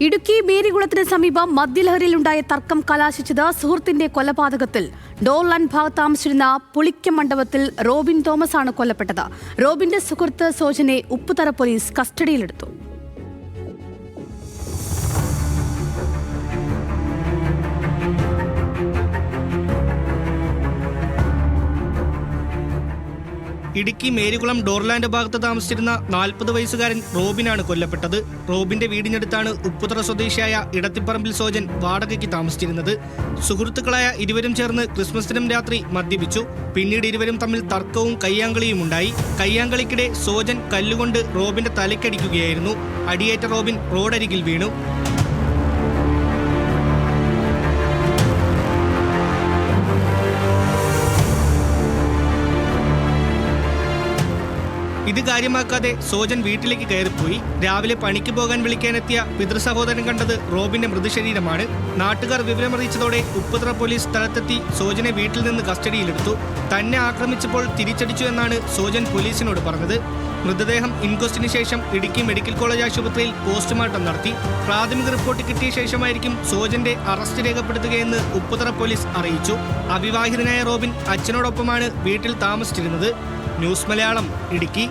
ഇടുക്കി മേരികുളത്തിന് സമീപം മദ്യലഹരിയിലുണ്ടായ തർക്കം കലാശിച്ചത് സുഹൃത്തിന്റെ കൊലപാതകത്തിൽ. ഡോർലാൻഡ് ഭാഗത്ത് താമസിച്ചിരുന്ന പുളിക്ക മണ്ഡപത്തിൽ റോബിൻ തോമസ് ആണ് കൊല്ലപ്പെട്ടത്. റോബിന്റെ സുഹൃത്ത് സോജനെ ഉപ്പുതറ പോലീസ് കസ്റ്റഡിയിലെടുത്തു. ഇടുക്കി മേരികുളം ഡോർലാൻഡ് ഭാഗത്ത് താമസിച്ചിരുന്ന നാൽപ്പത് വയസ്സുകാരൻ റോബിനാണ് കൊല്ലപ്പെട്ടത്. റോബിന്റെ വീടിനടുത്താണ് ഉപ്പുതറ സ്വദേശിയായ ഇടത്തിപ്പറമ്പിൽ സോജൻ വാടകയ്ക്ക് താമസിച്ചിരുന്നത്. സുഹൃത്തുക്കളായ ഇരുവരും ചേർന്ന് ക്രിസ്മസ് ദിനം രാത്രി മദ്യപിച്ചു. പിന്നീട് ഇരുവരും തമ്മിൽ തർക്കവും കയ്യാങ്കളിയും ഉണ്ടായി. കയ്യാങ്കളിക്കിടെ സോജൻ കല്ലുകൊണ്ട് റോബിന്റെ തലയ്ക്കടിക്കുകയായിരുന്നു. അടിയേറ്റ റോബിൻ റോഡരികിൽ വീണു. ഇത് കാര്യമാക്കാതെ സോജൻ വീട്ടിലേക്ക് കയറിപ്പോയി. രാവിലെ പണിക്ക് പോകാൻ വിളിക്കാനെത്തിയ പിതൃസഹോദരൻ കണ്ടത് റോബിന്റെ മൃതശരീരമാണ്. നാട്ടുകാർ വിവരമറിയിച്ചതോടെ ഉപ്പുതറ പോലീസ് സ്ഥലത്തെത്തി സോജനെ വീട്ടിൽ നിന്ന് കസ്റ്റഡിയിലെടുത്തു. തന്നെ ആക്രമിച്ചപ്പോൾ തിരിച്ചടിച്ചു എന്നാണ് സോജൻ പോലീസിനോട് പറഞ്ഞത്. മൃതദേഹം ഇൻക്വസ്റ്റിന് ശേഷം ഇടുക്കി മെഡിക്കൽ കോളേജ് ആശുപത്രിയിൽ പോസ്റ്റ്മോർട്ടം നടത്തി. പ്രാഥമിക റിപ്പോർട്ട് കിട്ടിയ ശേഷമായിരിക്കും സോജന്റെ അറസ്റ്റ് രേഖപ്പെടുത്തുകയെന്ന് ഉപ്പുതറ പോലീസ് അറിയിച്ചു. അവിവാഹിതനായ റോബിൻ അച്ഛനോടൊപ്പമാണ് വീട്ടിൽ താമസിച്ചിരുന്നത്. ന്യൂസ് മലയാളം ഇടുക്കി.